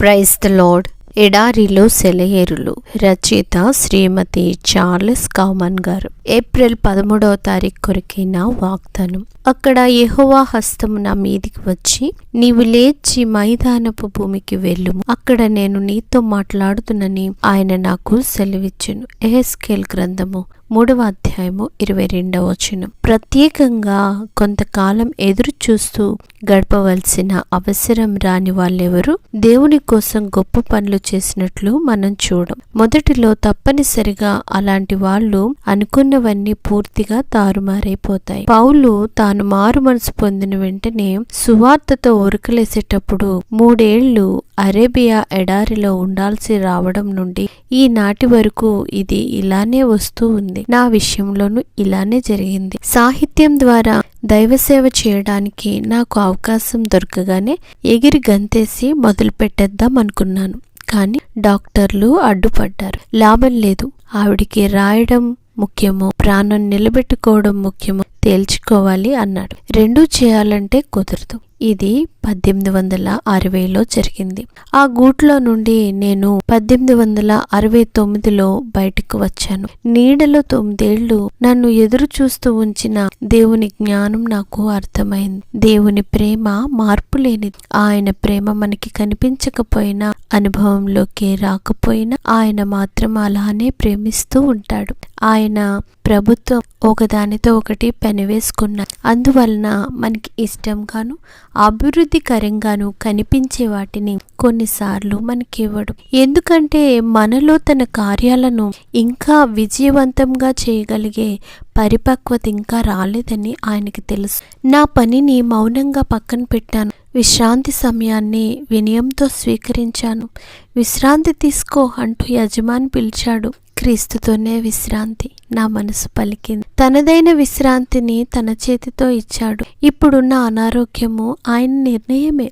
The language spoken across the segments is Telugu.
ప్రైజ్ ద లార్డ్ ఎడారిలో సెలయేరులు. రచయిత శ్రీమతి చార్లెస్ కామన్ గారు. ఏప్రిల్ పదమూడవ తారీఖు కొరికైన వాగ్దానం. అక్కడ యహోవా హస్తము నా మీదికి వచ్చి నీవు లేచి మైదానపు భూమికి వెళ్ళుము. అక్కడ నేను నీతో మాట్లాడుతున్నని ఆయన నాకు సెలవిచ్చును. ఎహెస్కేల్ గ్రంథము మూడవ అధ్యాయము ఇరవై రెండవ వచనం. ప్రత్యేకంగా కొంతకాలం ఎదురు చూస్తూ గడపవలసిన అవసరం రాని వాళ్ళెవరు? దేవుని కోసం గొప్ప పనులు చేసినట్లు మనం చూడం. మొదటిలో తప్పనిసరిగా అలాంటి వాళ్ళు అనుకున్నవన్నీ పూర్తిగా తారుమారైపోతాయి. పౌలు తాను మారు మనసు పొందిన వెంటనే సువార్తతో ఉరకలేసేటప్పుడు మూడేళ్ళు అరేబియా ఎడారిలో ఉండాల్సి రావడం నుండి ఈనాటి వరకు ఇది ఇలానే వస్తూ ఉంది. నా విషయంలోనూ ఇలానే జరిగింది. సాహిత్యం ద్వారా దైవసేవ చేయడానికి నాకు అవకాశం దొరకగానే ఎగిరి గంతేసి మొదలు పెట్టేద్దాం అనుకున్నాను. కానీ డాక్టర్లు అడ్డుపడ్డారు. లాభం లేదు. ఆవిడికి రాయడం ముఖ్యమో ప్రాణం నిలబెట్టుకోవడం ముఖ్యమో తేల్చుకోవాలి అన్నాడు. రెండూ చేయాలంటే కుదరదు. ఇది పద్దెనిమిది వందల అరవైలో జరిగింది. ఆ గూట్లో నుండి నేను పద్దెనిమిది వందల అరవై తొమ్మిదిలో బయటకు వచ్చాను. నీడలో తొమ్మిదేళ్ళు నన్ను ఎదురు చూస్తూ ఉంచిన దేవుని జ్ఞానం నాకు అర్థమైంది. దేవుని ప్రేమ మార్పు లేనిది. ఆయన ప్రేమ మనకి కనిపించకపోయినా అనుభవంలోకి రాకపోయినా ఆయన మాత్రం అలానే ప్రేమిస్తూ ఉంటాడు. ఆయన ప్రభుత్వం ఒకదానితో ఒకటి పెనవేసుకున్నారు అందువలన మనకి ఇష్టం గాను అభివృద్ధికరంగాను కనిపించే వాటిని కొన్నిసార్లు మనకివ్వడు. ఎందుకంటే మనలో తన కార్యాలను ఇంకా విజయవంతంగా చేయగలిగే పరిపక్వత ఇంకా రాలేదని ఆయనకి తెలుసు. నా పనిని మౌనంగా పక్కన పెట్టాను. విశ్రాంతి సమయాన్ని వినయంతో స్వీకరించాను. విశ్రాంతి తీసుకో అంటూ యజమాని పిలిచాడు. క్రీస్తుతోనే విశ్రాంతి నా మనసు పలికింది. తనదైన విశ్రాంతిని తన చేతితో ఇచ్చాడు. ఇప్పుడున్న అనారోగ్యము ఆయన నిర్ణయమే.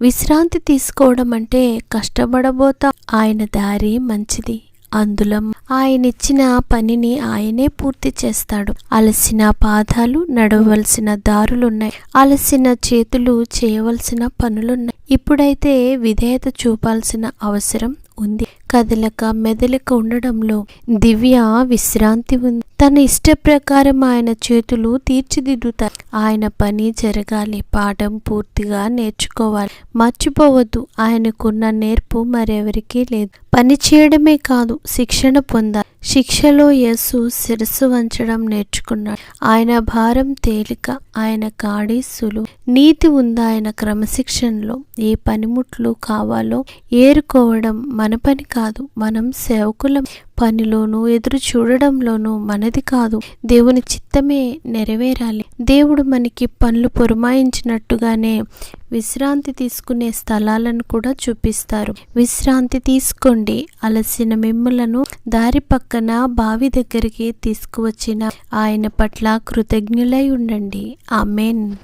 విశ్రాంతి తీసుకోవడం అంటే కష్టపడబోతా. ఆయన దారి మంచిది. అందులో ఆయనిచ్చిన పనిని ఆయనే పూర్తి చేస్తాడు. అలసిన పాదాలు నడవలసిన దారులున్నాయి. అలసిన చేతులు చేయవలసిన పనులున్నాయి. ఇప్పుడైతే విధేయత చూపాల్సిన అవసరం ఉంది. కదలక మెదలక ఉండడంలో దివ్య విశ్రాంతి ఉంది. తన ఇష్ట ప్రకారం ఆయన చేతులు తీర్చిదిద్దుతాయి. ఆయన పని జరగాలి పాఠం పూర్తిగా నేర్చుకోవాలి. మర్చిపోవద్దు ఆయనకున్న నేర్పు మరెవరికీ లేదు. పని చేయడమే కాదు శిక్షణ పొందాలి. శిక్షలో యేసు శిరస్సు వంచడం నేర్చుకున్నాడు. ఆయన భారం తేలిక ఆయన కాడి నీతి ఉంది ఆయన క్రమశిక్షణలో? ఏ పనిముట్లు కావాలో? ఏరుకోవడం మన పని కాదు. మనం సేవకులం పనిలోనూ ఎదురు చూడడంలోనూ మనది కాదు. దేవుని చిత్తమే నెరవేరాలి. దేవుడు మనకి పనులు పురమాయించినట్టుగానే విశ్రాంతి తీసుకునే స్థలాలను కూడా చూపిస్తారు. విశ్రాంతి తీసుకోండి. అలసిన మిమ్ములను దారి పక్కన బావి దగ్గరికి తీసుకువచ్చిన ఆయన పట్ల కృతజ్ఞులై ఉండండి. ఆమెన్.